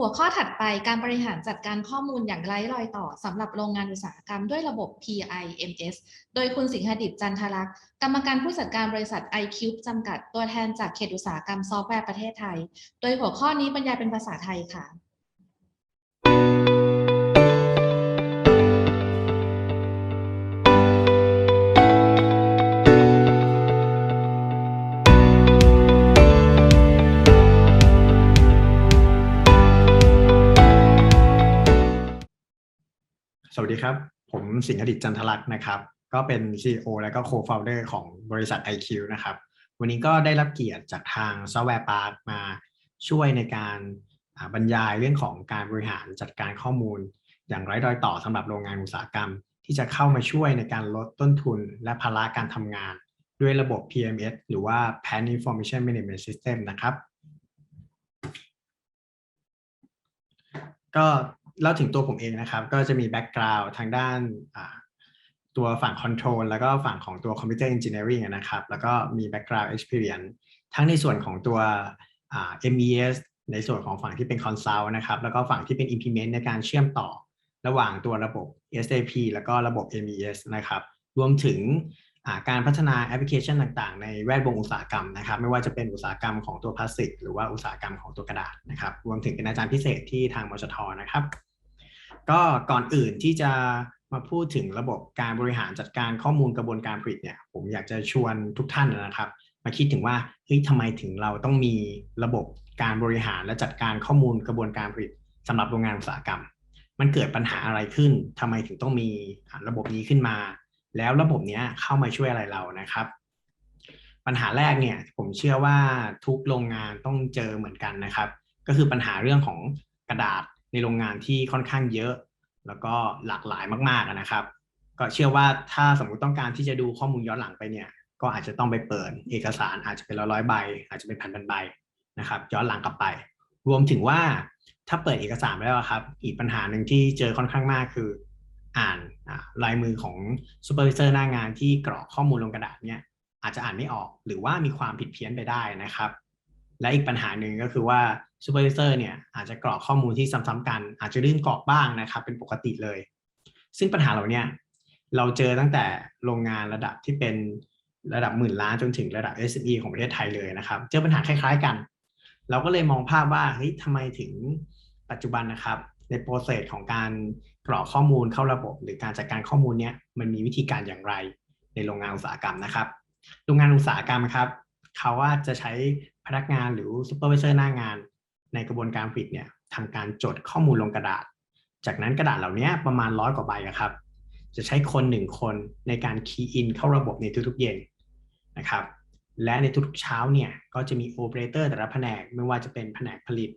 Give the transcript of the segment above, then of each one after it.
หัวข้อถัดไปการบริหารจัดการข้อมูลอย่างไร้รอยต่อสำหรับโรงงานอุตสาหกรรมด้วยระบบ PIMS โดยคุณสิงหดิตจันทลักษ์กรรมการผู้จัดการบริษัท iCube จำกัดตัวแทนจากเขตอุตสาหกรรมซอฟต์แวร์ประเทศไทย โดยหัวข้อนี้บรรยายเป็นภาษาไทยค่ะ วัสดีครับ ผมสิงห์ดิตจันทลักษณ์นะครับ ก็เป็น CEO และก็ Co-founder ของบริษัท IQ นะครับ วันนี้ก็ได้รับเกียรติจากทาง Software Park มาช่วยในการบรรยายเรื่องของการบริหารจัดการข้อมูล อย่างไร้รอยต่อสำหรับโรงงานอุตสาหกรรม ที่จะเข้ามาช่วยในการลดต้นทุน และภาระการทำงาน ด้วยระบบ PMS หรือว่า Plan Information Management System นะครับ ก็ เล่าถึงตัวผมเองนะครับ ก็จะมีแบ็กกราวด์ทางด้านตัวฝั่งคอนโทรลแล้วก็ฝั่งของตัวคอมพิวเตอร์เอนจิเนียริงนะครับ แล้วก็มีแบ็กกราวด์ experience ทั้งในส่วนของตัวอ่า MES ในส่วนของฝั่งที่เป็น consult นะครับ แล้วก็ฝั่งที่เป็น implement ในการเชื่อมต่อระหว่างตัวระบบ SAP แล้วก็ระบบ MES นะครับ รวมถึงการพัฒนาแอปพลิเคชันต่างๆ ในแวดวงอุตสาหกรรมนะครับ ไม่ว่าจะเป็นอุตสาหกรรมของตัวพลาสติก หรือว่าอุตสาหกรรมของตัวกระดาษนะครับ รวมถึงเป็นอาจารย์พิเศษที่ทางมชทนะครับ ก็ก่อนอื่นที่จะมาพูดถึงระบบการบริหารจัดการข้อมูลกระบวนการผลิตเนี่ยผมอยากจะชวนทุกท่านนะครับ มาคิดถึงว่าเฮ้ยทำไมถึงเราต้องมีระบบการบริหารและจัดการข้อมูลกระบวนการผลิตสำหรับโรงงานอุตสาหกรรม มันเกิดปัญหาอะไรขึ้นทำไมถึงต้องมีระบบนี้ขึ้นมา แล้วระบบเนี้ยเข้ามาช่วยอะไรเรานะครับ ปัญหาแรกเนี่ยผมเชื่อว่าทุกโรงงานต้องเจอเหมือนกันนะครับ ก็คือปัญหาเรื่องของกระดาษ ในโรงงานที่ค่อนข้างเยอะ แล้วก็หลากหลายมากๆนะครับ ก็เชื่อว่าถ้าสมมุติต้องการที่จะดูข้อมูลย้อนหลังไปเนี่ยก็อาจจะต้องไปเปิดเอกสารอาจจะเป็นร้อยๆใบ อาจจะเป็นพันๆใบนะครับย้อนหลังกลับไป รวมถึงว่าถ้าเปิดเอกสารไปแล้วครับ อีกปัญหาหนึ่งที่เจอค่อนข้างมากคือ อ่านลายมือของซูเปอร์วิเซอร์หน้างานที่กรอกข้อมูลลงกระดาษเนี่ยอาจจะอ่านไม่ออกหรือว่ามีความผิดเพี้ยนไปได้นะครับ และอีกปัญหาหนึ่งก็คือว่า ซูเปอร์วิเซอร์เนี่ยอาจจะกรอกข้อมูลที่ซ้ำๆกัน อาจจะลื่นกรอกบ้างนะครับ เป็นปกติเลย ซึ่งปัญหาเหล่านี้เราเจอตั้งแต่โรงงานระดับที่เป็นระดับหมื่นล้านจนถึงระดับ SME ของประเทศไทยเลยนะครับ เจอปัญหาคล้ายๆกัน เราก็เลยมองภาพว่าเฮ้ยทำไมถึงปัจจุบันนะครับ ในโปรเซสของการกรอกข้อมูลเข้าระบบ หรือการจัดการข้อมูลเนี้ยมันมีวิธีการอย่างไรในโรงงานอุตสาหกรรมนะครับ โรงงานอุตสาหกรรมครับเขาว่าจะใช้พนักงานหรือซูเปอร์วิเซอร์หน้างาน ในกระบวนการผลิตเนี่ยทำการจดข้อมูลลงกระดาษ จากนั้นกระดาษเหล่านี้ประมาณร้อยกว่าใบครับ จะใช้คนหนึ่งคนในการคีย์อินเข้าระบบในทุกๆเย็นนะครับ และในทุกๆเช้าเนี่ยก็จะมีโอเปอเรเตอร์แต่ละแผนกไม่ว่าจะเป็นแผนกผลิต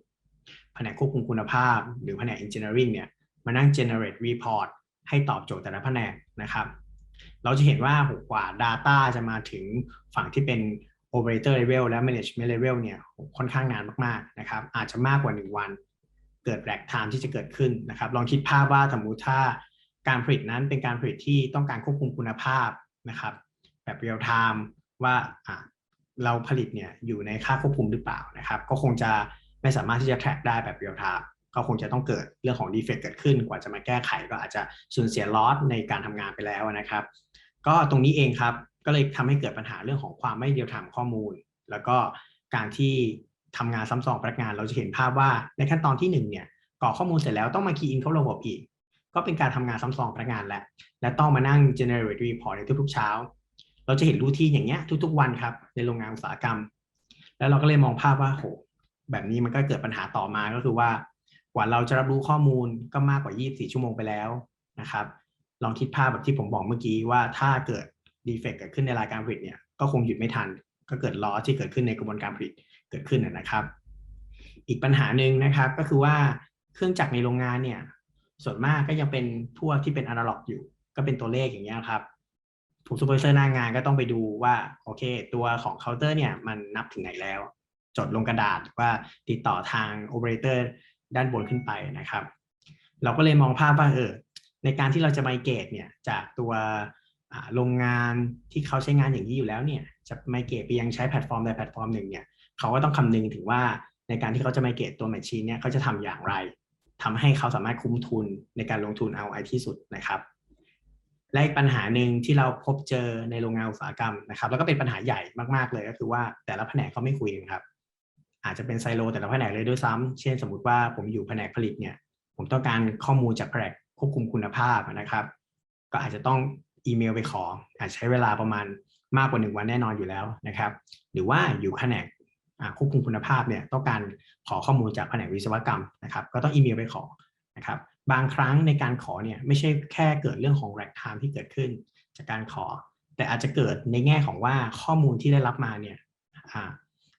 แผนกควบคุมคุณภาพ หรือแผนก engineering เนี่ยมานั่ง generate report ให้ตอบโจทย์แต่ละแผนกนะครับ เราจะเห็นว่ากว่า Data จะมาถึงฝั่งที่เป็น Operator Level และ Management Level เนี่ยค่อนข้างนานมากๆนะครับอาจจะมากกว่า 1 วัน เกิดแบล็กไทม์ที่จะเกิดขึ้นนะครับ ลองคิดภาพว่าสมมติถ้าการผลิตนั้นเป็นการผลิตที่ต้องการควบคุมคุณภาพนะครับแบบเรียลไทม์ว่าเราผลิตเนี่ยอยู่ในค่าควบคุมหรือเปล่านะครับ ก็คงจะไม่สามารถที่จะ track ได้แบบเรียลไทม์ก็คงจะต้องเกิดเรื่องของ defect เกิดขึ้นกว่าจะมาแก้ไขก็อาจจะสูญเสียลอสในการทำงานไปแล้วนะครับ ก็ตรงนี้เองครับ ก็เลยทำให้เกิดปัญหาเรื่องของความไม่เรียลไทม์ข้อมูล แล้วก็การที่ทำงานซ้ำซ้อนพนักงานเราจะเห็นภาพว่าในขั้นตอนที่1เนี่ยกรอกข้อมูลเสร็จแล้วต้องมาคีย์อินเข้าระบบอีก ก็เป็นการทำงานซ้ำซ้อนพนักงานแหละและต้องมานั่ง generate report ในทุกๆเช้า เราจะเห็นรูทีนอย่างเงี้ยทุกๆวันครับในโรงงานอุตสาหกรรม แล้วเราก็เลยมองภาพว่าโหแบบนี้มันก็เกิดปัญหาต่อมาก็คือว่ากว่าเราจะรับรู้ข้อมูลก็มากกว่า 24 ชั่วโมงไปแล้วนะครับ ลองคิดภาพแบบที่ผมบอกเมื่อกี้ว่าถ้าเกิด ดีเฟกเกิดขึ้นในรายการผลิตเนี่ยก็คงหยุดไม่ทัน ก็เกิดล้อที่เกิดขึ้นในกระบวนการผลิตเกิดขึ้นนะครับ อีกปัญหาหนึ่งนะครับก็คือว่าเครื่องจักรในโรงงานเนี่ยส่วนมากก็ยังเป็นพวกที่เป็นอนาล็อกอยู่ ก็เป็นตัวเลขอย่างเงี้ยครับผู้ซูเปอร์เซอร์หน้างานก็ต้องไปดูว่าโอเค ตัวของเคาน์เตอร์เนี่ยมันนับถึงไหนแล้ว จดลงกระดาษว่าติดต่อทางโอเปอเรเตอร์ด้านบนขึ้นไปนะครับ เราก็เลยมองภาพว่าเออในการที่เราจะไมเกตเนี่ยจากตัว โรงงานที่เขาใช้งานอย่างนี้อยู่แล้วเนี่ยจะไมเกตไปยังใช้แพลตฟอร์มใดแพลตฟอร์มหนึ่งเนี่ยเขาก็ต้องคำนึงถึงว่าในการที่เขาจะไมเกตตัวแมชชีนเนี่ยเขาจะทำอย่างไรทำให้เขาสามารถคุ้มทุนในการลงทุนเอาไอที่สุดนะครับและอีกปัญหาหนึ่งที่เราพบเจอในโรงงานอุตสาหกรรมนะครับ แล้วก็เป็นปัญหาใหญ่มากๆเลยก็คือว่าแต่ละแผนกเขาไม่คุยกันครับอาจจะเป็นไซโล แต่ละแผนกเลยด้วยซ้ำเช่นสมมติว่าผมอยู่แผนกผลิตเนี่ย ผมต้องการข้อมูลจากแผนกควบคุมคุณภาพนะครับ ก็อาจจะต้อง อีเมลไปขออาจใช้เวลาประมาณมากกว่าหนึ่งวันแน่นอนอยู่แล้วนะครับ หรือว่าอยู่แผนกควบคุมคุณภาพเนี่ยต้องการขอข้อมูลจากแผนกวิศวกรรมนะครับ ก็ต้องอีเมลไปขอนะครับ บางครั้งในการขอเนี่ยไม่ใช่แค่เกิดเรื่องของแรกไทม์ที่เกิดขึ้น จากการขอ แต่อาจจะเกิดในแง่ของว่าข้อมูลที่ได้รับมาเนี่ย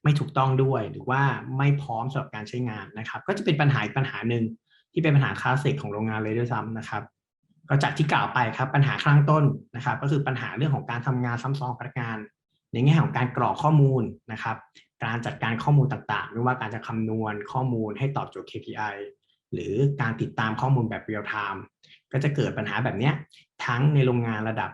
ไม่ถูกต้องด้วยหรือว่าไม่พร้อมสำหรับการใช้งานนะครับ ก็จะเป็นปัญหาปัญหาหนึ่งที่เป็นปัญหาคลาสสิกของโรงงานเลยด้วยซ้ำนะครับ ก็จากที่กล่าวไปครับปัญหาข้างต้นนะครับ ก็คือปัญหาเรื่องของการทำงานซ้ำซ้อนพนักงาน ในแง่ของการกรอกข้อมูลนะครับ การจัดการข้อมูลต่างๆไม่ว่าการจะคำนวณข้อมูลให้ตอบโจทย์ KPI หรือการติดตามข้อมูลแบบ real time ก็จะเกิดปัญหาแบบนี้ทั้งในโรงงานระดับ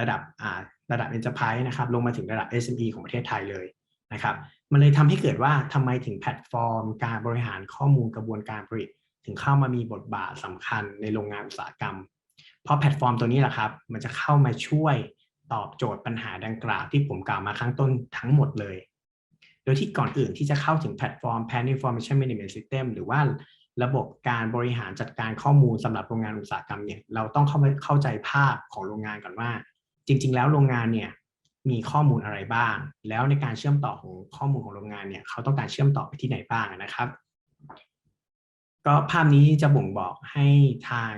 ระดับอ่าระดับ enterprise นะครับลงมาถึงระดับ SME ของประเทศไทยเลยนะครับ มันเลยทำให้เกิดว่าทำไมถึงแพลตฟอร์ม การบริหารข้อมูลกระบวนการผลิต ถึงเข้ามามีบทบาทสำคัญในโรงงานอุตสาหกรรม เพราะแพลตฟอร์มตัวนี้แหละครับ มันจะเข้ามาช่วยตอบโจทย์ปัญหาดังกล่าวที่ผมกล่าวมาข้างต้นทั้งหมดเลย โดยที่ก่อนอื่นที่จะเข้าถึงแพลตฟอร์ม Plan Information Management System หรือว่าระบบการบริหารจัดการข้อมูลสำหรับโรงงานอุตสาหกรรมเนี่ยเราต้องเข้าเข้าใจภาพของโรงงานก่อนว่า จริง ๆ แล้วโรงงานเนี่ยมีข้อมูลอะไรบ้าง แล้วในการเชื่อมต่อของข้อมูลของโรงงานเนี่ยเขาต้องการเชื่อมต่อไปที่ไหนบ้างนะครับ ก็ภาพนี้จะบ่งบอกให้ทาง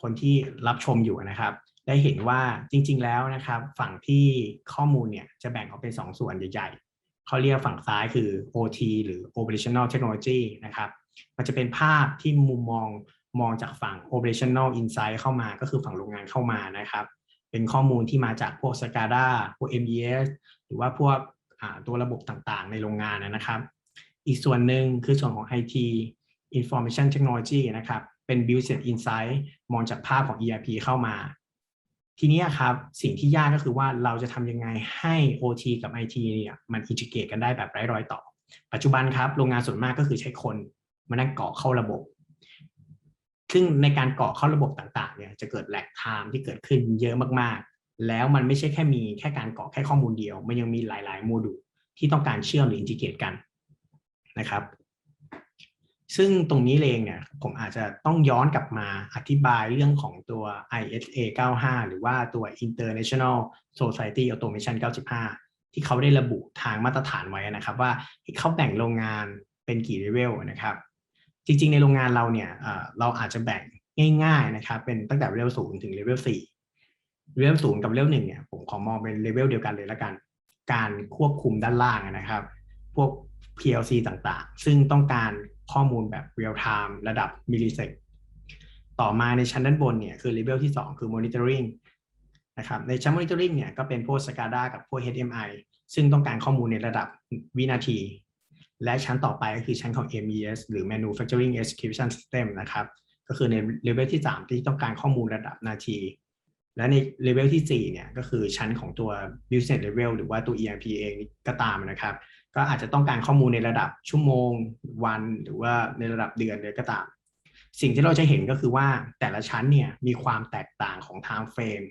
คนที่รับชมอยู่นะครับ ได้เห็นว่าจริง ๆ แล้วนะครับ ฝั่งที่ข้อมูลเนี่ยจะแบ่งออกเป็น2ส่วนใหญ่ ๆเขาเรียกฝั่งซ้ายคือ OT หรือ Operational Technology นะครับ มันจะเป็นภาพที่มุมมองมองจากฝั่ง Operational Insight เข้ามาก็คือฝั่งโรงงานเข้ามานะครับ เป็นข้อมูลที่มาจากพวก SCADA พวก MES หรือว่าพวกตัวระบบต่างๆ ในโรงงานนะครับ อีกส่วนหนึ่งคือส่วนของ IT Information Technology นะครับ เป็น Business Insight มองจากภาพของ ERP เข้ามา ทีนี้ครับ สิ่งที่ยากก็คือว่าเราจะทำยังไงให้ OT กับ IT เนี่ยมันอินทิเกตกันได้แบบไร้รอยต่อ ปัจจุบันครับโรงงานส่วนมากก็คือใช้คนมานั่งเกาะเข้าระบบ ซึ่งในการเกาะเข้าระบบต่างๆเนี่ยจะเกิดแลกไทม์ที่เกิดขึ้นเยอะมากๆ แล้วมันไม่ใช่แค่มีแค่การเกาะแค่ข้อมูลเดียว มันยังมีหลายๆโมดูลที่ต้องการเชื่อมหรืออินทิเกตกันนะครับ ซึ่งตรงนี้เองเนี่ยผมอาจจะต้องย้อนกลับมาอธิบายเรื่องของตัว ISA 95 หรือว่าตัว International Society Automation 95 ที่เขาได้ระบุทางมาตรฐานไว้นะครับ ว่าเขาแบ่งโรงงานเป็นกี่เลเวลนะครับ จริงๆ ในโรงงานเราเนี่ยเราอาจจะแบ่งง่ายๆนะครับเป็นตั้งแต่เลเวลศูนย์ถึงเลเวลสี่เลเวลศูนย์กับเลเวลหนึ่งเนี่ยผมขอมองเป็นเลเวลเดียวกันเลยละกัน การควบคุมด้านล่างนะครับ พวก PLC ต่างๆ ซึ่งต้องการ ข้อมูลแบบ real time ระดับมิลลิเซกต่อมาในชั้นด้านบนเนี่ยคือเลเวลที่ 2 คือ monitoring นะครับในชั้น monitoring เนี่ยก็เป็นพวก SCADA กับพวก HMI ซึ่งต้องการข้อมูลในระดับวินาที และชั้นต่อไปก็คือชั้นของ MES หรือ Manufacturing Execution System นะครับก็คือในเลเวลที่ 3 ที่ต้องการข้อมูลระดับนาที และในเลเวลที่ 4 เนี่ยก็คือชั้นของตัว business level หรือว่าตัว ERP เองก็ตามนะครับ ก็อาจจะต้องการข้อมูลในระดับชั่วโมง วันหรือว่าในระดับเดือนเลยก็ตาม สิ่งที่เราจะเห็นก็คือว่าแต่ละชั้นเนี่ยมีความแตกต่างของ time frame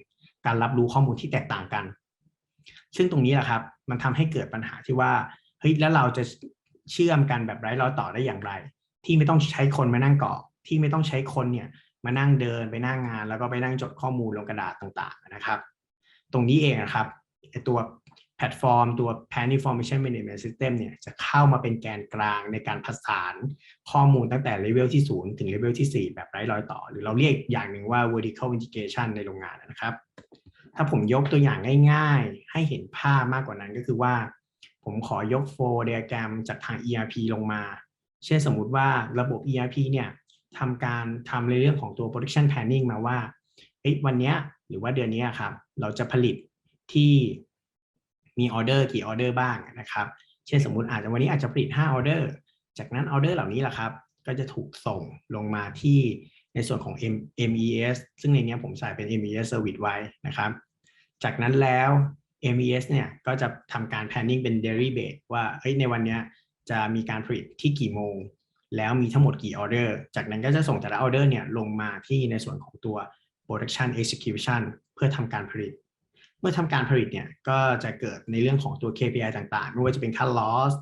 การรับรู้ข้อมูลที่แตกต่างกัน ซึ่งตรงนี้แหละครับ มันทำให้เกิดปัญหาที่ว่าเฮ้ยแล้วเราจะเชื่อมกันแบบไร้รอยต่อได้อย่างไร ที่ไม่ต้องใช้คนมานั่งเกาะที่ไม่ต้องใช้คนเนี่ยมานั่งเดินไปนั่งงาน แล้วก็ไปนั่งจดข้อมูลลงกระดาษต่าง ๆ นะครับ ตรงนี้เองนะครับตัว แพลตฟอร์มตัว Plan Information Management System เนี่ยจะเข้ามาเป็นแกนกลางในการผสานข้อมูลตั้งแต่เลเวลที่ 0 ถึงเลเวลที่ 4 แบบไร้รอยต่อ หรือเราเรียกอย่างหนึ่งว่า vertical integration ในโรงงานนะครับ ถ้าผมยกตัวอย่างง่ายๆ ให้เห็นภาพมากกว่านั้นก็คือว่า ผมขอยก flow diagram จากทาง ERP ลงมา เช่นสมมุติว่าระบบ ERP เนี่ยทำการทำในเรื่องของตัว production planning มาว่าวันนี้หรือว่าเดือนนี้ครับเราจะผลิตที่ มีออเดอร์กี่ออเดอร์บ้างนะครับเช่นสมมุติอาจจะวันนี้อาจจะผลิต5ออเดอร์จากนั้นออเดอร์เหล่านี้แหละครับ ก็จะถูกส่งลงมาที่ในส่วนของ MES ซึ่งในนี้ผมใส่เป็น MES Service ไว้นะครับ จากนั้นแล้ว MES เนี่ยก็จะทำการ planning เป็น daily base ว่าเฮ้ยในวันนี้จะมีการผลิตที่กี่โมง แล้วมีทั้งหมดกี่ออเดอร์ จากนั้นก็จะส่งแต่ละออเดอร์เนี่ยลงมาที่ในส่วนของตัว production execution เพื่อทำการผลิต เมื่อทำการผลิตเนี่ยก็จะเกิดในเรื่องของตัว KPI ต่างๆ ไม่ว่าจะเป็นค่า loss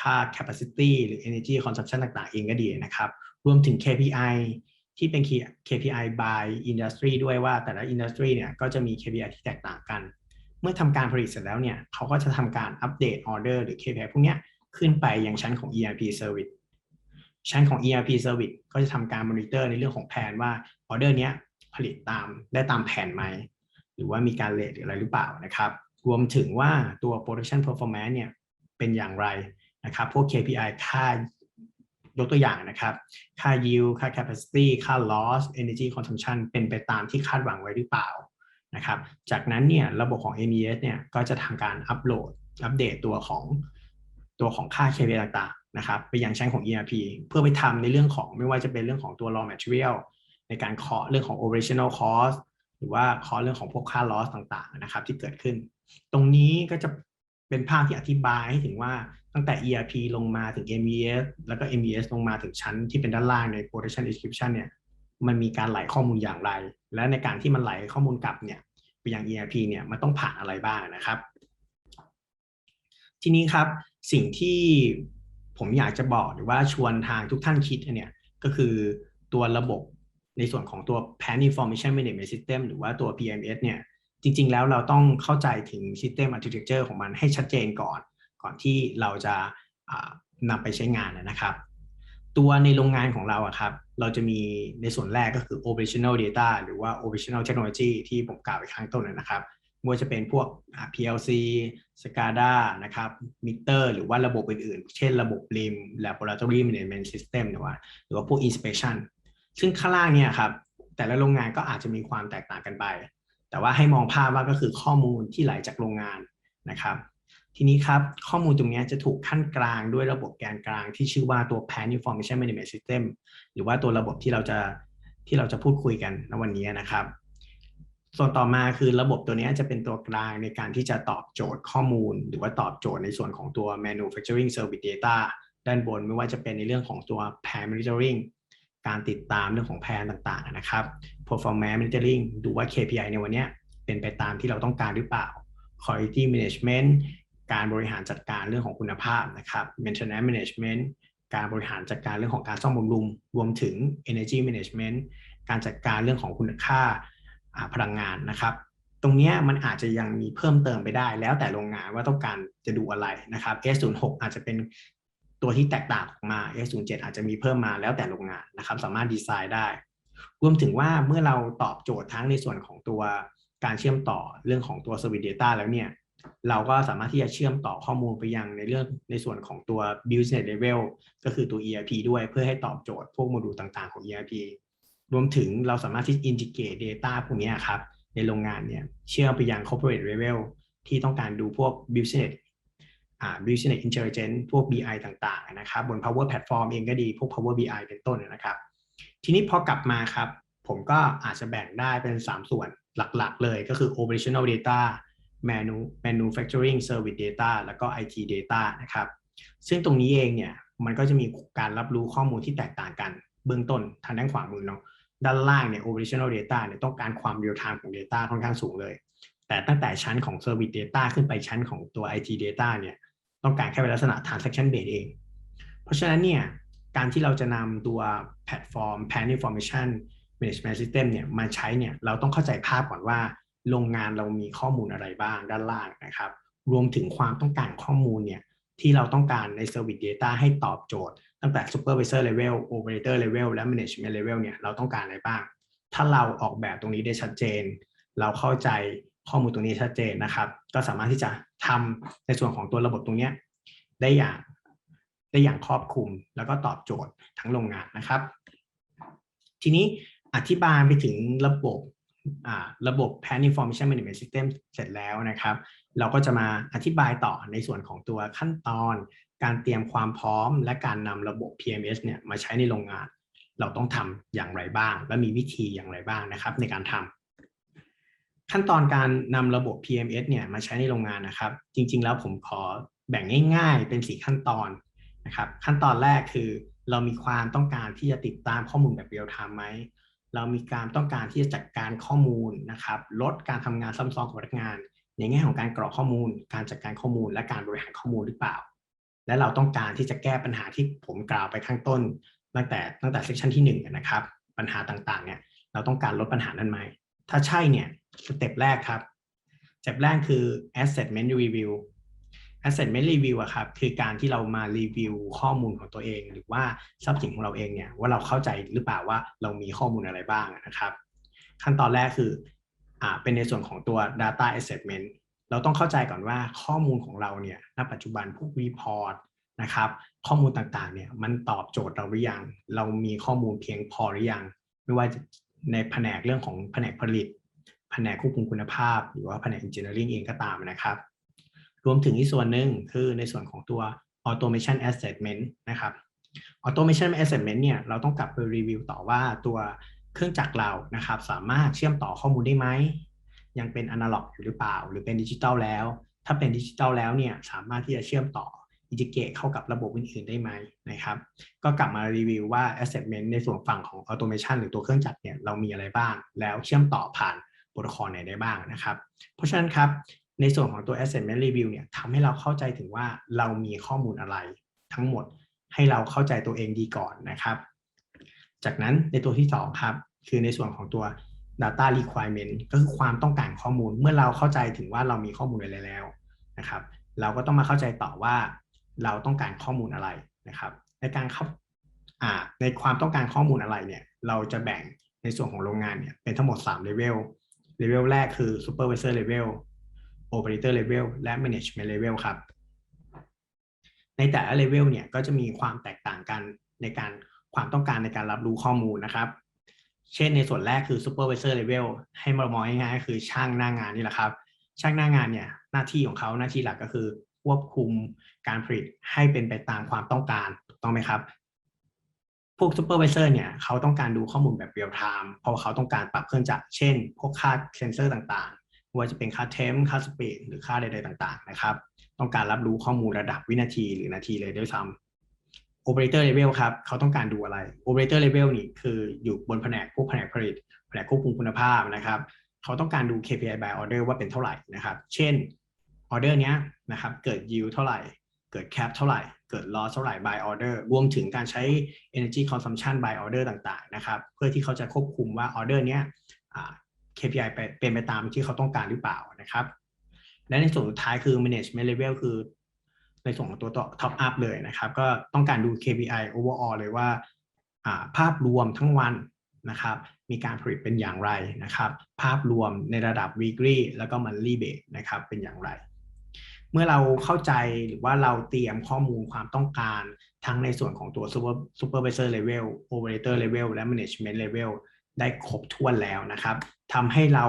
ค่า capacity หรือ energy consumption ต่างๆ เองก็ดีนะครับ รวมถึง KPI ที่เป็น KPI by industry ด้วยว่าแต่ละ industry เนี่ยก็จะมี KPI ที่แตกต่างกัน เมื่อทำการผลิตเสร็จแล้วเนี่ยเขาก็จะทำการอัปเดตออเดอร์หรือ KPI พวกนี้ขึ้นไปยังชั้นของ ERP service ชั้นของ ERP service ก็จะทำการมอนิเตอร์ในเรื่องของแผนว่าออเดอร์เนี้ยผลิตตามได้ตามแผนไหม รือว่ามีการเลทหรืออะไรหรือเปล่านะครับ รวมถึงว่าตัว production performance เนี่ยเป็นอย่างไรนะครับ พวก KPI ค่ายกตัวอย่างนะครับ ค่า yield ค่า capacity ค่า loss energy consumption เป็นไปตามที่คาดหวังไว้หรือเปล่านะครับ จากนั้นเนี่ยระบบของ MES เนี่ยก็จะทำการอัปโหลดอัปเดตตัวของตัวของค่า KPI ต่างๆนะครับไปยังชั้นของ ERP เพื่อไปทำในเรื่องของไม่ว่าจะเป็นเรื่องของตัว raw material ในการเคาะเรื่องของ operational cost หรือว่าคาะเรื่องของพวกค่า loss ต่างๆนะครับ ที่เกิดขึ้น ตรงนี้ก็จะเป็นภาพที่อธิบายให้ถึงว่าตั้งแต่ ERP ลงมาถึง MES แล้วก็ MES ลงมาถึงชั้นที่เป็นด้านล่างใน production description เนี่ยมันมีการไหลข้อมูลอย่างไร และในการที่มันไหลข้อมูลกลับเนี่ยไปยัง ERP เนี่ยมันต้องผ่านอะไรบ้างนะครับ ทีนี้ครับสิ่งที่ผมอยากจะบอกหรือว่าชวนทางทุกท่านคิดเนี่ยก็คือตัวระบบ ในส่วนของตัว Plan Information Management System หรือว่าตัว PMS เนี่ยจริง ๆ แล้วเราต้องเข้าใจถึง System Architecture ของมันให้ชัดเจนก่อน ก่อนที่เราจะนำไปใช้งานนะครับ ตัวในโรงงานของเราอะครับ เราจะมีในส่วนแรกก็คือ operational data หรือว่า operational technology ที่ผมกล่าวไปข้างต้นนะครับไม่ว่าจะเป็นพวก PLC SCADA นะครับมิเตอร์หรือว่าระบบอื่นๆ เช่นระบบ LIM Laboratory Management System หรือว่าหรือว่าพวก inspection ซึ่งข้างล่างเนี่ยครับแต่ละโรงงานก็อาจจะมีความแตกต่างกันไป แต่ว่าให้มองภาพว่าก็คือข้อมูลที่ไหลจากโรงงานนะครับ ทีนี้ครับข้อมูลตรงนี้จะถูกขั้นกลางด้วยระบบแกนกลางที่ชื่อว่าตัว Plan Information Management System หรือว่าตัวระบบที่เราจะที่เราจะพูดคุยกันในวันนี้นะครับ ส่วนต่อมาคือระบบตัวนี้จะเป็นตัวกลางในการที่จะตอบโจทย์ข้อมูล หรือว่าตอบโจทย์ในส่วนของตัว manufacturing service data ด้านบนไม่ว่าจะเป็นในเรื่องของตัว plan monitoring การติดตามเรื่องของแผนต่างๆนะครับ performance monitoring ดูว่า KPI ในวันนี้เป็นไปตามที่เราต้องการหรือเปล่า quality management การบริหารจัดการเรื่องของคุณภาพนะครับ maintenance management การบริหารจัดการเรื่องของการซ่อมบำรุง รวมถึง energy management การจัดการเรื่องของคุณค่าพลังงานนะครับ ตรงนี้มันอาจจะยังมีเพิ่มเติมไปได้ แล้วแต่โรงงานว่าต้องการจะดูอะไรนะครับ S06 อาจจะเป็น ตัวที่แตกต่างออกมา S07 อาจจะมีเพิ่มมาแล้วแต่โรงงานนะครับ สามารถดีไซน์ได้ รวมถึงว่าเมื่อเราตอบโจทย์ทั้งในส่วนของตัวการเชื่อมต่อเรื่องของตัว Service Data แล้วเนี่ย เราก็สามารถที่จะเชื่อมต่อข้อมูลไปยังในเรื่องในส่วนของตัว business level ก็คือตัว ERP ด้วยเพื่อให้ตอบโจทย์พวกโมดูลต่างๆของ ERP รวมถึงเราสามารถที่ integrate data พวกนี้ครับในโรงงานเนี่ยเชื่อมไปยัง corporate level ที่ต้องการดูพวก business business intelligence พวก BI ต่างๆนะครับบน Power Platform เองก็ดีพวก Power BI เป็นต้นนะครับ ทีนี้พอกลับมาครับ ผมก็อาจจะแบ่งได้เป็น 3 ส่วนหลักๆ เลยก็คือ operational data manu manufacturing service data แล้วก็ IT data นะครับ ซึ่งตรงนี้เองเนี่ยมันก็จะมีการรับรู้ข้อมูลที่แตกต่างกัน เบื้องต้นทางด้านขวามือเนาะด้านล่างเนี่ย operational data เนี่ยต้องการความ real time ของ data ค่อนข้างสูงเลย แต่ตั้งแต่ชั้นของ service data ขึ้นไปชั้นของตัว IT data เนี่ย ต้องการแค่เป็นลักษณะ transaction based เอง เพราะฉะนั้นเนี่ยการที่เราจะนำตัวแพลตฟอร์ม Plan Information Management System เนี่ยมาใช้เนี่ยเราต้องเข้าใจภาพก่อนว่าโรงงานเรามีข้อมูลอะไรบ้างด้านล่างนะครับ รวมถึงความต้องการข้อมูลเนี่ยที่เราต้องการใน Service Data ให้ตอบโจทย์ ตั้งแต่ Supervisor Level Operator Level และ Management Level เนี่ยเราต้องการอะไรบ้าง ถ้าเราออกแบบตรงนี้ได้ชัดเจน เราเข้าใจข้อมูลตรงนี้ชัดเจนนะครับ ก็สามารถที่จะ ทำในส่วนของตัวระบบตรงนี้ได้อย่างได้อย่างครอบคลุมแล้วก็ตอบโจทย์ทั้งโรงงานนะครับ ทีนี้อธิบายไปถึงระบบระบบ Plan Information Management System เสร็จแล้วนะครับ เราก็จะมาอธิบายต่อในส่วนของตัวขั้นตอน การเตรียมความพร้อม และการนำระบบ PMS เนี่ยมาใช้ในโรงงาน เราต้องทำอย่างไรบ้าง และมีวิธีอย่างไรบ้างนะครับ ในการทำ ขั้นตอนการนำระบบ PMS เนี่ยมาใช้ในโรงงานนะครับ จริง ๆ แล้วผมขอแบ่งง่าย ๆ เป็น4ขั้นตอนนะครับ ขั้นตอนแรกคือเรามีความต้องการที่จะติดตามข้อมูลแบบเรียลไทม์ไหมเรามีการต้องการที่จะจัดการข้อมูลนะครับ ลดการทำงานซ้ำซ้อนของพนักงาน ในแง่ของการกรอกข้อมูล การจัดการข้อมูล และการบริหารข้อมูลหรือเปล่า และเราต้องการที่จะแก้ปัญหาที่ผมกล่าวไปข้างต้น ตั้งแต่ตั้งแต่เซสชันที่หนึ่งนะครับ ปัญหาต่างๆเนี่ยเราต้องการลดปัญหานั้นไหม ถ้าใช่เนี่ยสเต็ปแรกครับสเต็ปแรกคือ assessment review assessment review อะครับคือการที่เรามารีวิวข้อมูลของตัวเอง หรือว่าทรัพย์สินของเราเองเนี่ยว่าเราเข้าใจหรือเปล่าว่าเรามีข้อมูลอะไรบ้างนะครับ ขั้นตอนแรกคืออ่าเป็นในส่วนของตัว data assessment เราต้องเข้าใจก่อนว่าข้อมูลของเราเนี่ยณปัจจุบันพวก report นะครับข้อมูลต่างๆเนี่ยมันตอบโจทย์เราหรือยัง เรามีข้อมูลเพียงพอหรือยัง ไม่ว่าจะ ในแผนกเรื่องของแผนกผลิต แผนกควบคุมคุณภาพ หรือว่าแผนก engineering เองก็ตามนะครับ รวมถึงอีกส่วนหนึ่งคือในส่วนของตัว automation assessment นะครับ automation assessment เนี่ยเราต้องกลับไปรีวิวต่อว่าตัวเครื่องจักรเรานะครับ สามารถเชื่อมต่อข้อมูลได้ไหม ยังเป็นอนาล็อกอยู่หรือเปล่า หรือเป็นดิจิตอลแล้ว ถ้าเป็นดิจิตอลแล้วเนี่ยสามารถที่จะเชื่อมต่อ อินทิเกตเข้ากับระบบอื่นๆได้ไหมนะครับ ก็กลับมารีวิวว่า assessment ในส่วนฝั่งของ automation หรือตัวเครื่องจักรเนี่ยเรามีอะไรบ้าง แล้วเชื่อมต่อผ่านโปรโตคอลไหนได้บ้างนะครับ เพราะฉะนั้นครับในส่วนของตัว assessment review เนี่ยทำให้เราเข้าใจถึงว่าเรามีข้อมูลอะไรทั้งหมดให้เราเข้าใจตัวเองดีก่อนนะครับ จากนั้นในตัวที่2ครับคือในส่วนของตัว data requirement ก็คือความต้องการข้อมูลเมื่อเราเข้าใจถึงว่าเรามีข้อมูลอะไรแล้วนะครับ เราก็ต้องมาเข้าใจต่อว่า เราต้องการข้อมูลอะไรนะครับในการเข้าอ่าในความต้องการข้อมูลอะไรเนี่ยเราจะแบ่งในส่วนของโรงงานเนี่ยเป็นทั้งหมด3 level level แรกคือ supervisor level operator level และ management level ครับ ในแต่ละ level เนี่ยก็จะมีความแตกต่างกันในการความต้องการในการรับรู้ข้อมูลนะครับ เช่นในส่วนแรกคือ supervisor level ให้มามองง่ายๆคือช่างหน้างานนี่แหละครับ ช่างหน้างานเนี่ยหน้าที่ของเขาหน้าที่หลักก็คือควบคุม การผลิตให้เป็นไปตามความต้องการถูกต้องไหมครับพวก supervisor เนี่ยเขาต้องการดูข้อมูลแบบเรียลไทม์เพราะเขาต้องการปรับเครื่องจักรเช่น พวกค่าเซนเซอร์ต่างๆไม่ว่าจะเป็นค่าเทมค่าสปีดหรือค่าใดๆต่างๆนะครับ ต้องการรับรู้ข้อมูลระดับวินาทีหรือนาทีเลยด้วยซ้ำ operator level ครับเขาต้องการดูอะไร operator level นี่คืออยู่บนแผนกพวกแผนกผลิตแผนกควบคุมคุณภาพนะครับ เขาต้องการดู KPI by order ว่าเป็นเท่าไหร่นะครับ เช่นออเดอร์เนี้ยนะครับเกิด yield เท่าไหร่ เกิด cap เท่าไหร่ เกิด loss เท่าไหร่ by order รวมถึงการใช้ energy consumption by order ต่างๆนะครับ เพื่อที่เขาจะควบคุมว่าออเดอร์เนี้ย KPI เป็นไปตามที่เขาต้องการหรือเปล่านะครับ และในส่วนสุดท้ายคือ management level คือในส่วนของตัว top up เลยนะครับ ก็ต้องการดู KPI overall เลยว่าภาพรวมทั้งวันนะครับ มีการผลิตเป็นอย่างไรนะครับ ภาพรวมในระดับ weekly แล้วก็ monthly base นะครับ เป็นอย่างไร เมื่อเราเข้าใจหรือว่าเราเตรียมข้อมูลความต้องการทั้งในส่วนของตัว supervisor level operator level และ management level ได้ครบถ้วนแล้วนะครับทำให้เรา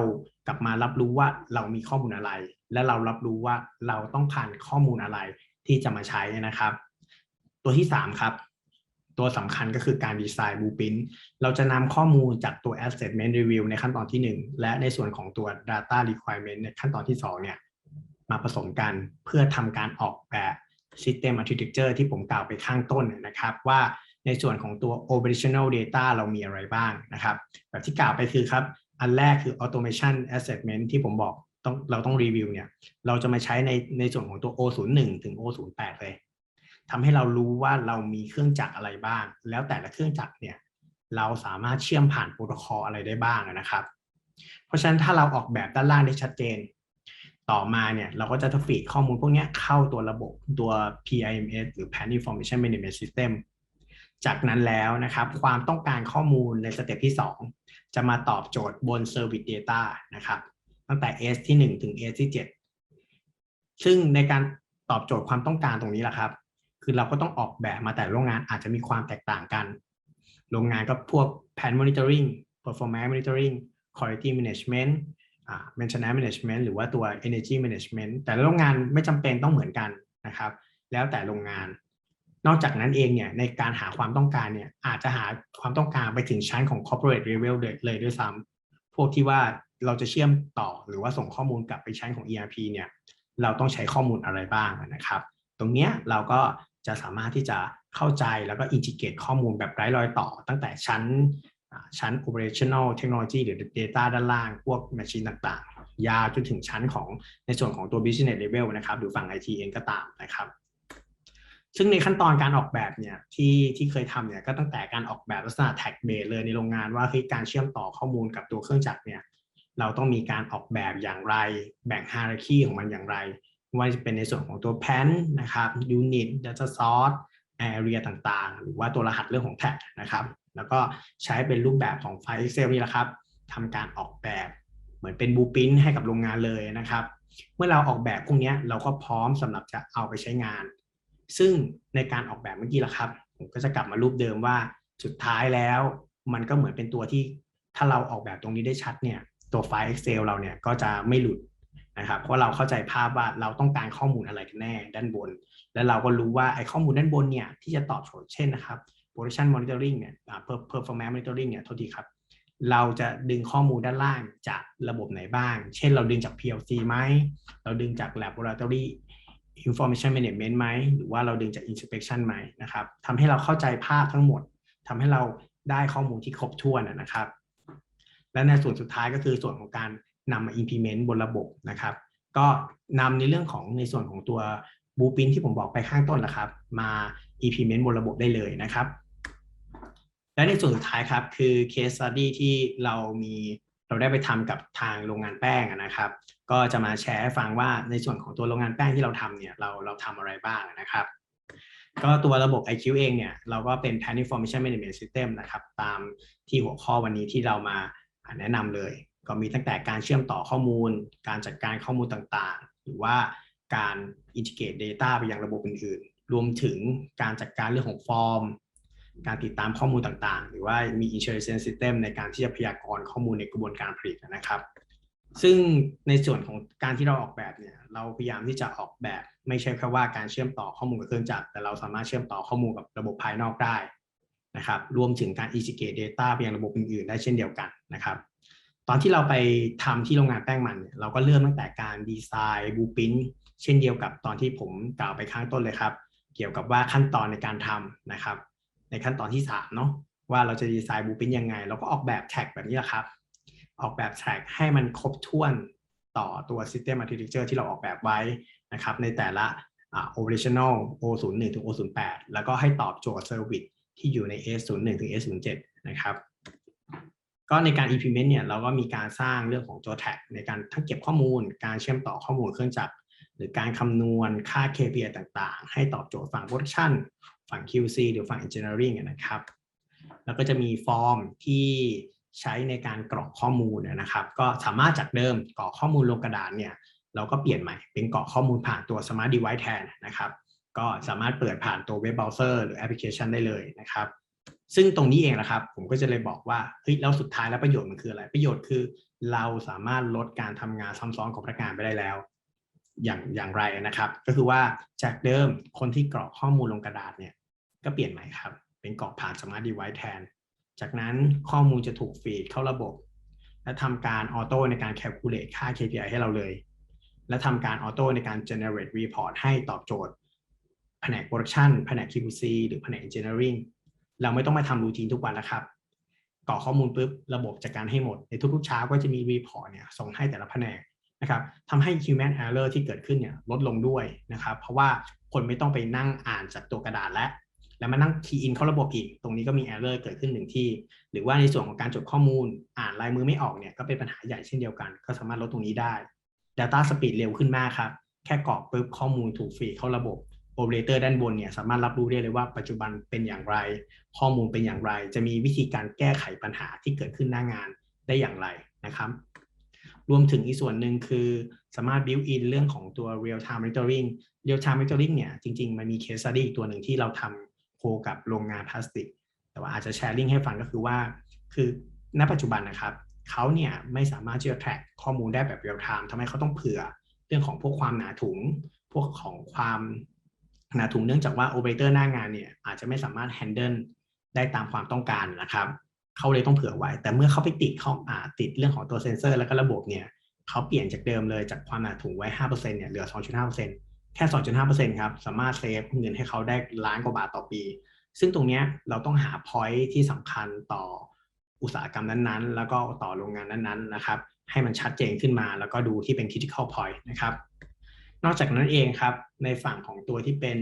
กลับมารับรู้ว่าเรามีข้อมูลอะไร และเรารับรู้ว่าเราต้องการข้อมูลอะไรที่จะมาใช้นะครับ ตัวที่ 3 ครับตัวสำคัญก็คือการดีไซน์บูปินเราจะนำข้อมูลจากตัว assessment review ในขั้นตอนที่ 1 และในส่วนของตัว data requirement ในขั้นตอนที่ 2 เนี่ย มาผสมกันเพื่อทำการออกแบบ system architecture ที่ผมกล่าวไปข้างต้นนะครับว่าในส่วนของตัว operational data เรามีอะไรบ้างนะครับ แบบที่กล่าวไปคือครับ อันแรกคือ automation assessment ที่ผมบอกต้องเราต้องรีวิวเนี่ย เราจะมาใช้ในในส่วนของตัว O01 ถึง O08 เลยทำให้เรารู้ว่าเรามีเครื่องจักรอะไรบ้าง แล้วแต่ละเครื่องจักรเนี่ย เราสามารถเชื่อมผ่านโปรโตคอลอะไรได้บ้างนะครับ เพราะฉะนั้นถ้าเราออกแบบด้านล่างได้ชัดเจน ต่อมาเนี่ยเราก็จะทฟีดข้อมูลพวกนี้เข้าตัวระบบตัว PIMS หรือ Plan Information Management System จากนั้นแล้วนะครับ ความต้องการข้อมูลในสเต็ปที่ 2 จะมาตอบโจทย์บน Service Data นะครับ ตั้งแต่ S ที่ 1 ถึง S ที่ 7 ซึ่งในการตอบโจทย์ความต้องการตรงนี้แหละครับ คือเราก็ต้องออกแบบมาแต่โรงงานอาจจะมีความแตกต่างกัน โรงงานก็พวก Plan Monitoring Performance Monitoring Quality Management maintenance management หรือว่าตัว energy management แต่ละโรงงานไม่จำเป็นต้องเหมือนกันนะครับ แล้วแต่โรงงาน นอกจากนั้นเองเนี่ยในการหาความต้องการเนี่ยอาจจะหาความต้องการไปถึงชั้นของ corporate level เลยด้วยซ้ำพวกที่ว่าเราจะเชื่อมต่อหรือว่าส่งข้อมูลกลับไปชั้นของ ERP เนี่ยเราต้องใช้ข้อมูลอะไรบ้างนะครับ ตรงเนี้ยเราก็จะสามารถที่จะเข้าใจแล้วก็อินทิเกตข้อมูลแบบไร้รอยต่อ ตั้งแต่ชั้น ชั้น operational technology หรือ data ด้านล่างพวก machine ต่างๆ ยาวจนถึงชั้นของในส่วนของตัว business level นะครับ หรือฝั่ง IT เองก็ตามนะครับ ซึ่งในขั้นตอนการออกแบบเนี่ยที่ที่เคยทำเนี่ยก็ตั้งแต่การออกแบบลักษณะ tag base เลยในโรงงานว่าเฮ้ยการเชื่อมต่อข้อมูลกับตัวเครื่องจักรเนี่ยเราต้องมีการออกแบบอย่างไร แบ่ง hierarchy ของมันอย่างไร ว่าจะเป็นในส่วนของตัว pan นะครับ unit data source area ต่างๆ หรือว่าตัวรหัสเรื่องของ tag นะครับ แล้วก็ใช้เป็นรูปแบบของไฟล์ Excel นี่แหละครับทำการออกแบบเหมือนเป็นบูปินให้กับโรงงานเลยนะครับ เมื่อเราออกแบบพวกนี้เราก็พร้อมสำหรับจะเอาไปใช้งาน ซึ่งในการออกแบบเมื่อกี้ละครับ ผมก็จะกลับมารูปเดิมว่าสุดท้ายแล้ว มันก็เหมือนเป็นตัวที่ถ้าเราออกแบบตรงนี้ได้ชัดเนี่ยตัวไฟล์ Excel เราเนี่ยก็จะไม่หลุดนะครับเพราะเราเข้าใจภาพว่าเราต้องการข้อมูลอะไรกันแน่ด้านบน แล้วเราก็รู้ว่าไอ้ข้อมูลด้านบนเนี่ยที่จะตอบโจทย์เช่นนะครับ position monitoring เนี่ยอ่า per- performance monitoring เนี่ยโทษทีครับ เราจะดึงข้อมูลด้านล่างจากระบบไหนบ้าง เช่นเราดึงจาก PLC ไหม เราดึงจาก laboratory information management ไหม หรือว่าเราดึงจาก inspection ไหมนะครับทำให้เราเข้าใจภาพทั้งหมดทำให้เราได้ข้อมูลที่ครบถ้วนนะครับ และในส่วนสุดท้ายก็คือส่วนของการนำมา implement บนระบบนะครับ ก็นำในเรื่องของในส่วนของตัวบูปินที่ผมบอกไปข้างต้นนะครับ มา implement บนระบบได้เลยนะครับ และในส่วนสุดท้ายครับ คือ case study ที่เรามีเราได้ไปทำกับทางโรงงานแป้งนะครับ ก็จะมาแชร์ให้ฟังว่าในส่วนของตัวโรงงานแป้งที่เราทำเนี่ยเราเราทำอะไรบ้างนะครับก็ตัวระบบ IQ เองเนี่ยเราก็เป็น Plan Information Management System นะครับตามที่หัวข้อวันนี้ที่เรามาแนะนำเลย ก็มีตั้งแต่การเชื่อมต่อข้อมูล การจัดการข้อมูลต่างๆ หรือว่าการ integrate data ไปยังระบบอื่น รวมถึงการจัดการเรื่องของฟอร์ม การติดตามข้อมูลต่างๆ หรือว่ามี intelligence system ในการที่จะพยากรณ์ข้อมูลในกระบวนการผลิตนะครับ ซึ่งในส่วนของการที่เราออกแบบเนี่ยเราพยายามที่จะออกแบบ ไม่ใช่แค่ว่าการเชื่อมต่อข้อมูลกับเครื่องจักรแต่เราสามารถเชื่อมต่อข้อมูลกับระบบภายนอกได้นะครับรวมถึงการ integrate data ไปยังระบบอื่นๆ ได้เช่นเดียวกันนะครับ ตอนที่เราไปทำที่โรงงานแป้งมันเนี่ยเราก็เริ่มตั้งแต่การดีไซน์บูปินเช่นเดียวกับตอนที่ผมกล่าวไปข้างต้นเลยครับ เกี่ยวกับว่าขั้นตอนในการทำนะครับ ในขั้นตอนที่3เนาะว่าเราจะดีไซน์บูปินยังไง เราก็ออกแบบแท็กแบบนี้แหละครับ ออกแบบแท็กให้มันครบถ้วนต่อตัว System Architecture ที่เราออกแบบไว้นะครับ ในแต่ละอ่า operational O01 ถึง O08 แล้วก็ให้ตอบโจทย์ Service ที่อยู่ใน S01 ถึง S07 นะครับ ก็ในการ implement เนี่ยเราก็มีการสร้างเรื่องของตัว tag ในการทั้งเก็บข้อมูล การเชื่อมต่อข้อมูลเครื่องจักร รือการคำนวณค่า KPI ต่างๆ ให้ตอบโจทย์ฝั่ง production ฝั่ง QC หรือฝั่ง engineering นะครับ แล้วก็จะมีฟอร์มที่ใช้ในการกรอกข้อมูลนะครับ ก็สามารถจากเดิมกรอกข้อมูลลงกระดาษเนี่ยเราก็เปลี่ยนใหม่เป็นกรอกข้อมูลผ่านตัว Smart Device แทนนะครับ ก็สามารถเปิดผ่านตัวเว็บเบราว์เซอร์หรือแอปพลิเคชันได้เลยนะครับ ซึ่งตรงนี้เองนะครับ ผมก็จะเลยบอกว่าเฮ้ยแล้วสุดท้ายแล้วประโยชน์มันคืออะไรประโยชน์คือ เราสามารถลดการทำงานซ้ำซ้อนของพนักงานไปได้แล้ว อย่างอย่างไรนะครับ ก็คือว่าจากเดิมคนที่กรอกข้อมูลลงกระดาษเนี่ยก็เปลี่ยนใหม่ครับ เป็นกรอกผ่าน Smart Device แทน จากนั้นข้อมูลจะถูกฟีดเข้าระบบ และทำการออโต้ในการ calculate ค่า KPI ให้เราเลย และทำการออโต้ในการ generate report ให้ตอบโจทย์ แผนก production แผนก QC หรือแผนก engineering เราไม่ต้องมาทำรูทีนทุกวันแล้วครับกรอกข้อมูลปุ๊บระบบจัดการให้หมดในทุกๆเช้าก็จะมี report เนี่ยส่งให้แต่ละแผนก นะครับทำให้ human error ที่เกิดขึ้นเนี่ยลดลงด้วยนะครับ เพราะว่าคนไม่ต้องไปนั่งอ่านจากตัวกระดาษและแล้วมานั่ง key in เข้าระบบอีก ตรงนี้ก็มี error เกิดขึ้นหนึ่งที่ หรือว่าในส่วนของการจดข้อมูล อ่านลายมือไม่ออกเนี่ยก็เป็นปัญหาใหญ่เช่นเดียวกัน ก็สามารถลดตรงนี้ได้ Data Speed เร็วขึ้นมากครับ แค่กรอกปุ๊บข้อมูลถูกฟีดเข้าระบบโอเปอเรเตอร์ด้านบนเนี่ยสามารถรับรู้ได้เลยว่าปัจจุบันเป็นอย่างไร ข้อมูลเป็นอย่างไร จะมีวิธีการแก้ไขปัญหาที่เกิดขึ้นหน้างานได้อย่างไรนะครับ รวมถึงอีกส่วนหนึ่งคือสามารถ build in เรื่องของตัว real time monitoring real time monitoring เนี่ยจริง ๆ มันมี case study อีกตัวหนึ่งที่เราทำโคกับโรงงานพลาสติก แต่ว่าอาจจะแชร์ลิงให้ฟังก็คือว่า คือณปัจจุบันนะครับเขาเนี่ยไม่สามารถที่จะ track ข้อมูลได้แบบ real time ทำให้เขาต้องเผื่อเรื่องของพวกความหนาถุง พวกของความหนาถุงเนื่องจากว่าโอเปอเรเตอร์หน้างานเนี่ยอาจจะไม่สามารถ handle ได้ตามความต้องการนะครับ เขาเลยต้องเผื่อไว้ แต่เมื่อเขาไปติดข้าอ่าติดเรื่องของตัวเซนเซอร์แล้วก็ระบบเนี่ยเขาเปลี่ยนจากเดิมเลยจากความหนาถุงไว้5%เปอร์เซ็นเนี่ยเหลือ2.5%นแค่2.5%ครับสามารถเซฟเงินให้เขาได้ล้านกว่าบาทต่อปี ซึ่งตรงเนี้ยเราต้องหา point ที่สำคัญต่ออุตสาหกรรมนั้นๆ แล้วก็ต่อโรงงานนั้นๆนะครับให้มันชัดเจนขึ้นมาแล้วก็ดูที่เป็น critical point นะครับนอกจากนั้นเองครับในฝั่งของตัวที่เป็น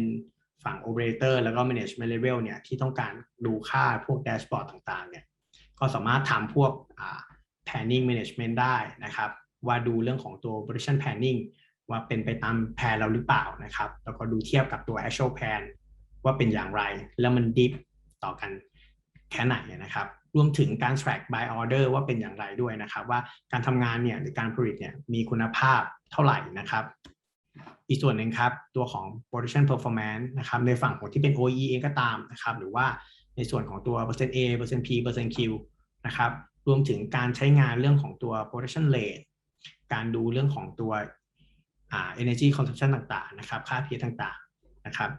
ฝั่ง operator แล้วก็ management level เนี่ยที่ต้องการดูค่าพวก dashboard ต่างๆเนี่ย ก็สามารถทำพวก planning management ได้นะครับ ว่าดูเรื่องของตัว operation planning ว่าเป็นไปตามแผนเราหรือเปล่านะครับ แล้วก็ดูเทียบกับตัว actual plan ว่าเป็นอย่างไร แล้วมันดิฟต่อกันแค่ไหนนะครับ รวมถึงการ track by order ว่าเป็นอย่างไรด้วยนะครับ ว่าการทำงานเนี่ยหรือการผลิตเนี่ยมีคุณภาพเท่าไหร่นะครับ อีกส่วนหนึ่งครับ ตัวของ production performance นะครับในฝั่งของที่เป็น OE เองก็ตามนะครับ หรือว่า ในส่วนของตัว percent A percent P percent Q นะครับรวมถึงการใช้งานเรื่องของตัว production rate การดูเรื่องของตัวอ่า energy consumption ต่างๆนะครับ ค่า pH ต่างๆนะครับ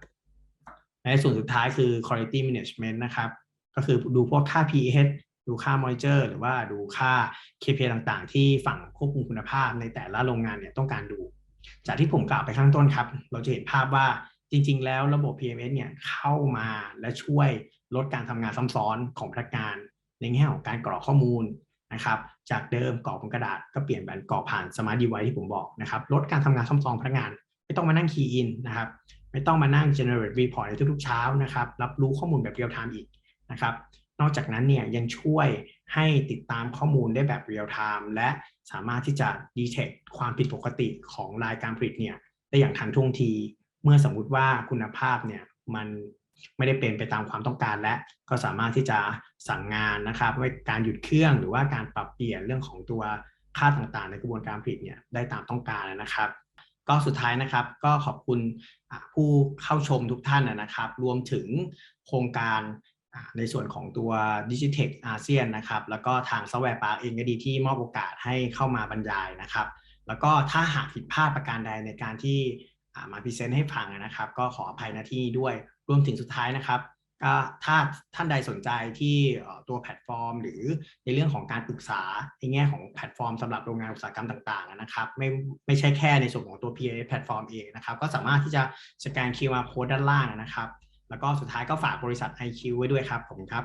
ในส่วนสุดท้ายคือ quality management นะครับ ก็คือดูพวกค่า pH ดูค่า moisture หรือว่าดูค่า KPI ต่างๆ ที่ฝั่งควบคุมคุณภาพในแต่ละโรงงานเนี่ยต้องการดู จากที่ผมกล่าวไปข้างต้นครับ เราจะเห็นภาพว่าจริง ๆ แล้วระบบ PMS เนี่ยเข้ามาและช่วย ลดการทำงานซ้ำซ้อนของพนักงานในแง่ของการกรอกข้อมูลนะครับ จากเดิมกรอกบนกระดาษก็เปลี่ยนเป็นกรอกผ่านสมาร์ทดีไวที่ผมบอกนะครับลดการทำงานซ้ำซ้อนพนักงาน ไม่ต้องมานั่ง key in นนะครับ ไม่ต้องมานั่ง generate report ในทุกๆเช้านะครับ รับรู้ข้อมูลแบบ real time อีกนะครับ นอกจากนั้นเนี่ยยังช่วยให้ติดตามข้อมูลได้แบบ real time และสามารถที่จะ detect ความผิดปกติของรายการผลิตเนี่ยได้อย่างทันท่วงที เมื่อสมมุติว่าคุณภาพเนี่ยมัน ไม่ได้เป็นไปตามความต้องการและก็สามารถที่จะสั่งงานนะครับว่าการหยุดเครื่องหรือว่าการปรับเปลี่ยนเรื่องของตัวค่าต่างๆ ในกระบวนการผลิตเนี่ยได้ตามต้องการนะครับ ก็สุดท้ายนะครับก็ขอบคุณผู้เข้าชมทุกท่านนะครับ รวมถึงโครงการในส่วนของตัว Digitech อาเซียนนะครับ แล้วก็ทางซอฟต์แวร์ปาร์คเองก็ดีที่มอบโอกาสให้เข้ามาบรรยายนะครับ แล้วก็ถ้าหากผิดพลาดประการใดในการที่มาพรีเซนต์ให้ฟังนะครับ ก็ขออภัยณที่นี้ด้วย รวมถึงสุดท้ายนะครับก็ถ้าท่านใดสนใจที่ตัวแพลตฟอร์ม หรือในเรื่องของการปรึกษาในแง่ของแพลตฟอร์มสำหรับโรงงานอุตสาหกรรมต่างๆนะครับไม่ไม่ใช่แค่ในส่วนของตัว PA แพลตฟอร์มเองนะครับก็สามารถที่จะสแกน QR code ด้านล่างนะครับ แล้วก็สุดท้ายก็ฝากบริษัท IQ ไว้ด้วยครับผมครับ